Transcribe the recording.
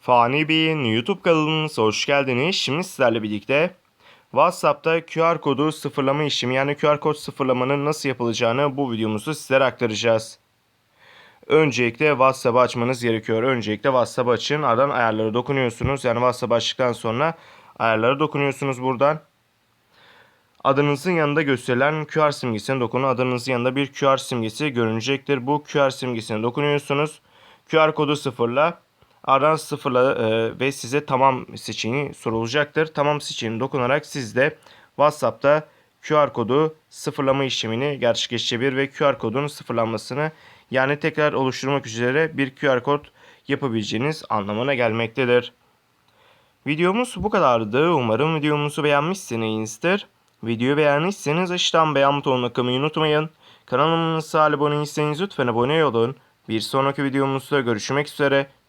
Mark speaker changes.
Speaker 1: Fani Bey'in YouTube kanalınıza hoş geldiniz. Şimdi sizlerle birlikte WhatsApp'ta QR kodu sıfırlama işlemi yani QR kod sıfırlamanın nasıl yapılacağını bu videomuzda sizlere aktaracağız. Öncelikle WhatsApp'ı açmanız gerekiyor. Öncelikle WhatsApp'ı açın. Ardından ayarlara dokunuyorsunuz. Yani WhatsApp açtıktan sonra ayarlara dokunuyorsunuz buradan. Adınızın yanında gösterilen QR simgesine dokunun. Adınızın yanında bir QR simgesi görünecektir. Bu QR simgesine dokunuyorsunuz. QR kodu sıfırla. Ardından sıfırla e, ve size tamam seçeneği sorulacaktır. Tamam seçeneğine dokunarak siz de WhatsApp'ta QR kodu sıfırlama işlemini gerçekleştirebilir ve QR kodun sıfırlanmasını yani tekrar oluşturmak üzere bir QR kod yapabileceğiniz anlamına gelmektedir. Videomuz bu kadardı. Umarım videomuzu beğenmişsinizdir. Videoyu beğendiyseniz aşağıdan beğen butonuna kılmayı unutmayın. Kanalımıza abone değilseniz lütfen abone olun. Bir sonraki videomuzda görüşmek üzere.